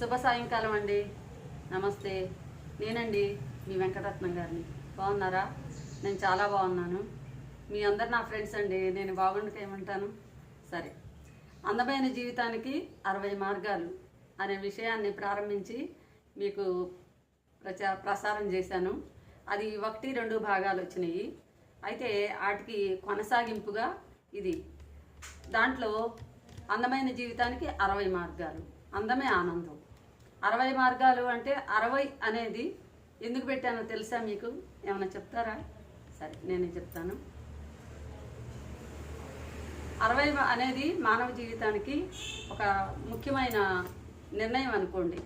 శుభ సాయంకాలం అండి. నమస్తే. నేనండి మీ వెంకటరత్నం గారిని. బాగున్నారా? నేను చాలా బాగున్నాను. మీ అందరు నా ఫ్రెండ్స్ అండి. నేను బాగుండక ఏమంటాను? సరే. అందమైన జీవితానికి అరవై మార్గాలు అనే విషయాన్ని ప్రారంభించి మీకు ప్రచా ప్రసారం చేశాను. అది ఒకటి రెండు భాగాలు వచ్చినాయి. అయితే వాటికి కొనసాగింపుగా ఇది. దాంట్లో అందమైన జీవితానికి అరవై మార్గాలు. అందమే ఆనందం. అరవై మార్గాలు అంటే అరవై అనేది ఎందుకు పెట్టానో తెలుసా మీకు? ఏమైనా చెప్తారా? సరే నేనే చెప్తాను. అరవై అనేది మానవ జీవితానికి ఒక ముఖ్యమైన నిర్ణయం అనుకోండి.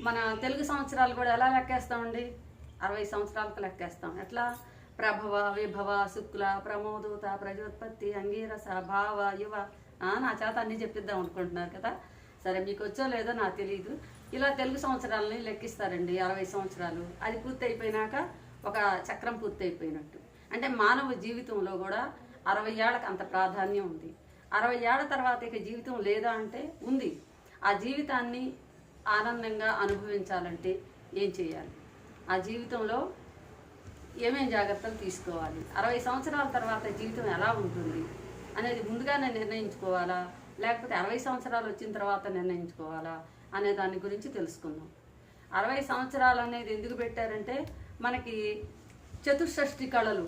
మన తెలుగు సంవత్సరాలు కూడా ఎలా లెక్కేస్తామండి? అరవై సంవత్సరాలకు లెక్కేస్తాం. ఎట్లా? ప్రభవ విభవ శుక్ల ప్రమోదూత ప్రజోత్పత్తి అంగీరస భావ యువ. నా చేత అన్నీ చెప్పిద్దాం అనుకుంటున్నారు కదా? సరే మీకు వచ్చో లేదో నాకు తెలియదు ఇలా తెలుగు సంవత్సరాలని లెక్కిస్తారండి అరవై సంవత్సరాలు. అది పూర్తి అయిపోయినాక ఒక చక్రం పూర్తి అయిపోయినట్టు అంటే మానవ జీవితంలో కూడా అరవై ఏళ్ళకి అంత ప్రాధాన్యం ఉంది. అరవై ఏళ్ళ తర్వాత ఇక జీవితం లేదా అంటే ఉంది. ఆ జీవితాన్ని ఆనందంగా అనుభవించాలంటే ఏం చేయాలి? ఆ జీవితంలో ఏమేం జాగ్రత్తలు తీసుకోవాలి? అరవై సంవత్సరాల తర్వాత జీవితం ఎలా ఉంటుంది? అనేది ముందుగానే నిర్ణయించుకోవాలా? లేకపోతే అరవై సంవత్సరాలు వచ్చిన తర్వాత నిర్ణయించుకోవాలా అనే దాని గురించి తెలుసుకుందాం. అరవై సంవత్సరాలు అనేది ఎందుకు పెట్టారంటే మనకి చతుషష్ఠి కళలు.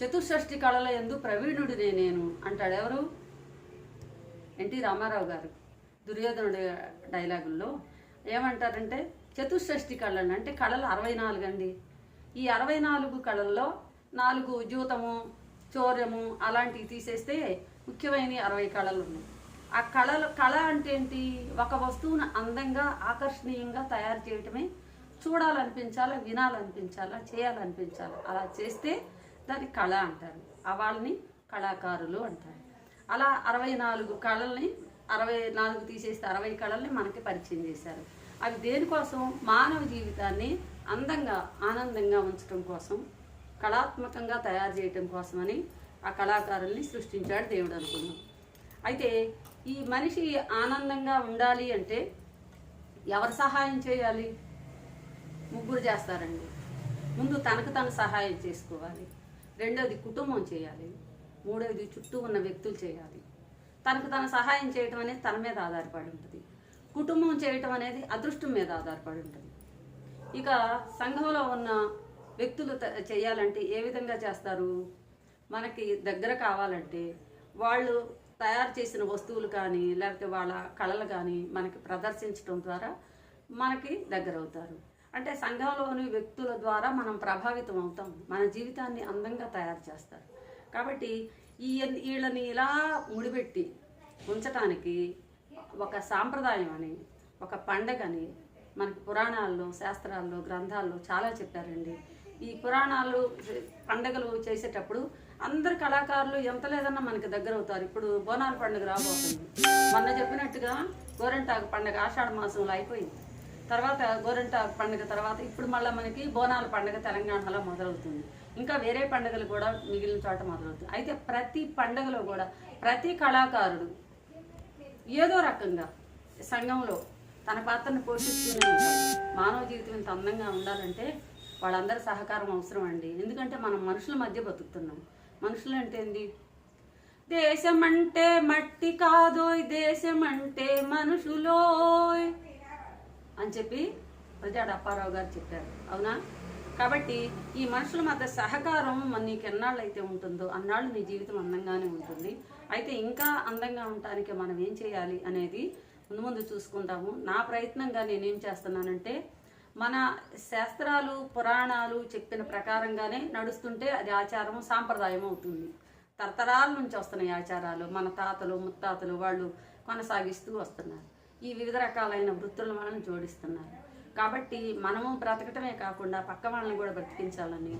చతుషష్ఠి కళల ఎందు ప్రవీణుడినే నేను అంటాడు ఎవరు? ఎన్టీ రామారావు గారు. దుర్యోధనుడి డైలాగుల్లో ఏమంటారంటే చతుషష్ఠి కళలు అంటే కళలు అరవై నాలుగు అండి. ఈ అరవై నాలుగు కళల్లో నాలుగు జూతము చౌర్యము అలాంటివి తీసేస్తే ముఖ్యమైన అరవై కళలు ఉన్నాయి ఆ కళలు కళ అంటే ఏంటి? ఒక వస్తువును అందంగా ఆకర్షణీయంగా తయారు చేయటమే చూడాలనిపించాలా వినాలనిపించాలా చేయాలనిపించాలా? అలా చేస్తే దాన్ని కళ అంటారు. ఆ వాళ్ళని కళాకారులు అంటారు. అలా అరవై నాలుగు కళల్ని అరవై నాలుగు తీసేస్తే అరవై కళల్ని మనకి పరిచయం చేశారు. అవి దేనికోసం? మానవ జీవితాన్ని అందంగా ఆనందంగా ఉంచడం కోసం కళాత్మకంగా తయారు చేయటం కోసమని ఆ కళాకారుల్ని సృష్టించాడు దేవుడు అనుకున్నాం అయితే ఈ మనిషి ఆనందంగా ఉండాలి అంటే ఎవరు సహాయం చేయాలి? ముగ్గురు చేస్తారండి. ముందు తనకు తను సహాయం చేసుకోవాలి. రెండవది కుటుంబం చేయాలి. మూడవది చుట్టూ ఉన్న వ్యక్తులు చేయాలి. తనకు తను సహాయం చేయటం అనేది తన మీద ఆధారపడి ఉంటుంది. కుటుంబం చేయటం అనేది అదృష్టం మీద ఆధారపడి ఉంటుంది. ఇక సంఘంలో ఉన్న వ్యక్తులు చేయాలంటే ఏ విధంగా చేస్తారు? మనకి దగ్గర కావాలంటే వాళ్ళు తయారు చేసిన వస్తువులు కానీ లేకపోతే వాళ్ళ కళలు కానీ మనకి ప్రదర్శించడం ద్వారా మనకి దగ్గర అవుతారు. అంటే సంఘంలోని వ్యక్తుల ద్వారా మనం ప్రభావితం అవుతాం. మన జీవితాన్ని అందంగా తయారు చేస్తారు. కాబట్టి ఈ వీళ్ళని ఇలా ముడిపెట్టి ఉంచటానికి ఒక సాంప్రదాయం అని ఒక పండగని మనకి పురాణాల్లో శాస్త్రాల్లో గ్రంథాల్లో చాలా చెప్పారండి. ఈ పురాణాలు పండగలు చేసేటప్పుడు అందరు కళాకారులు ఎంత లేదన్నా మనకి దగ్గర అవుతారు. ఇప్పుడు బోనాల పండుగ రాబోతుంది. మొన్న చెప్పినట్టుగా గోరెంటాకు పండుగ ఆషాఢ మాసంలో అయిపోయింది. తర్వాత గోరంటాకు పండుగ తర్వాత ఇప్పుడు మళ్ళీ మనకి బోనాల పండుగ తెలంగాణలో మొదలవుతుంది. ఇంకా వేరే పండుగలు కూడా మిగిలిన చోట మొదలవుతుంది అయితే ప్రతి పండుగలో కూడా ప్రతి కళాకారుడు ఏదో రకంగా సంఘంలో తన పాత్రను పోషిస్తూనే ఉంటాడు. మానవ జీవితం ఇంత అందంగా ఉండాలంటే వాళ్ళందరి సహకారం అవసరం అండి. ఎందుకంటే మనం మనుషుల మధ్య బతుకుతున్నాం. మనుషులు అంటే ఏంది? దేశం అంటే మట్టి కాదోయ్ దేశం అంటే మనుషులోయ్ అని చెప్పి ప్రజాడు అప్పారావు గారు చెప్పారు. అవునా? కాబట్టి ఈ మనుషుల మధ్య సహకారం మన నీకు ఎన్నాళ్ళు అయితే ఉంటుందో అన్నాళ్ళు నీ జీవితం అందంగానే ఉంటుంది. అయితే ఇంకా అందంగా ఉండటానికి మనం ఏం చేయాలి అనేది ముందు ముందు చూసుకుంటాము నా ప్రయత్నంగా నేనేం చేస్తున్నానంటే మన శాస్త్రాలు పురాణాలు చెప్పిన ప్రకారంగానే నడుస్తుంటే అది ఆచారం సాంప్రదాయం అవుతుంది. తరతరాల నుంచి వస్తున్నాయి ఆచారాలు మన తాతలు ముత్తాతలు వాళ్ళు కొనసాగిస్తూ వస్తున్నారు. ఈ వివిధ రకాలైన వృత్తులను మనం జోడిస్తున్నారు. కాబట్టి మనము బ్రతకటమే కాకుండా పక్క వాళ్ళని కూడా బ్రతికించాలని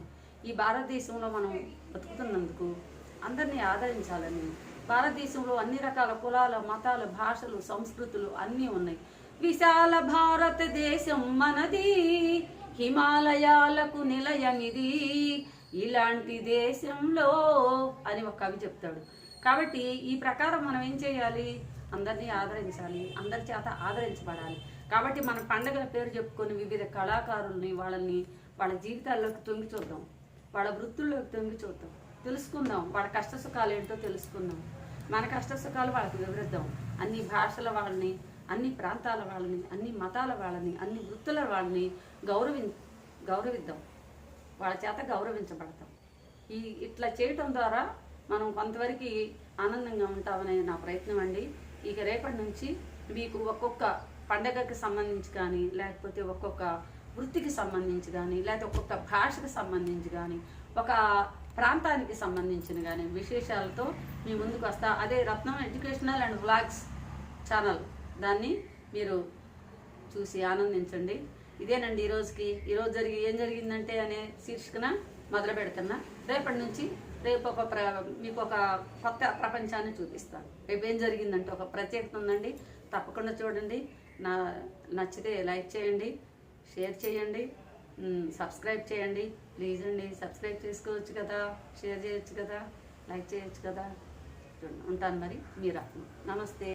ఈ భారతదేశంలో మనం బతుకుతున్నందుకు అందరినీ ఆదరించాలని భారతదేశంలో అన్ని రకాల కులాల మతాలు భాషలు సంస్కృతులు అన్నీ ఉన్నాయి. విశాల భారతదేశం మనది హిమాలయాలకు నిలయమిది ఇలాంటి దేశంలో అని ఒక కవి చెప్తాడు. కాబట్టి ఈ ప్రకారం మనం ఏం చేయాలి? అందరినీ ఆదరించాలి. అందరి చేత ఆదరించబడాలి. కాబట్టి మన పండగల పేరు చెప్పుకొని వివిధ కళాకారుల్ని వాళ్ళని వాళ్ళ జీవితాల్లోకి తొంగి చూద్దాం. వాళ్ళ వృత్తుల్లోకి తొంగి చూద్దాం. తెలుసుకుందాం. వాళ్ళ కష్ట సుఖాలు ఏంటో తెలుసుకుందాం. మన కష్ట సుఖాలు వాళ్ళకి వివరిద్దాం. అన్ని భాషల వాళ్ళని అన్ని ప్రాంతాల వాళ్ళని అన్ని మతాల వాళ్ళని అన్ని వృత్తుల వాళ్ళని గౌరవి గౌరవిద్దాం. వాళ్ళ చేత గౌరవించబడతాం. ఈ ఇట్లా చేయటం ద్వారా మనం కొంతవరకు ఆనందంగా ఉంటామనే నా ప్రయత్నం అండి. ఇక రేపటి నుంచి మీకు ఒక్కొక్క పండగకి సంబంధించి కానీ లేకపోతే ఒక్కొక్క వృత్తికి సంబంధించి కానీ లేకపోతే ఒక్కొక్క భాషకి సంబంధించి కానీ ఒక ప్రాంతానికి సంబంధించిన కానీ విశేషాలతో మీ ముందుకు వస్తా. అదే Ratnam educational and vlogs channel. దాన్ని మీరు చూసి ఆనందించండి. ఇదేనండి ఈరోజుకి ఈరోజు జరిగి ఏం జరిగిందంటే అనే శీర్షికన మొదలు పెడుతున్నా. రేపటి నుంచి రేపు ఒక ప్ర మీకు ఒక కొత్త ప్రపంచాన్ని చూపిస్తాను. రేపు ఏం జరిగిందంటే ఒక ప్రత్యేకత ఉందండి. తప్పకుండా చూడండి. నా నచ్చితే లైక్ చేయండి షేర్ చేయండి సబ్స్క్రైబ్ చేయండి. ప్లీజ్ అండి సబ్స్క్రైబ్ చేసుకోవచ్చు కదా షేర్ చేయొచ్చు కదా లైక్ చేయొచ్చు కదా. ఉంటాను మరి. మీరు నమస్తే.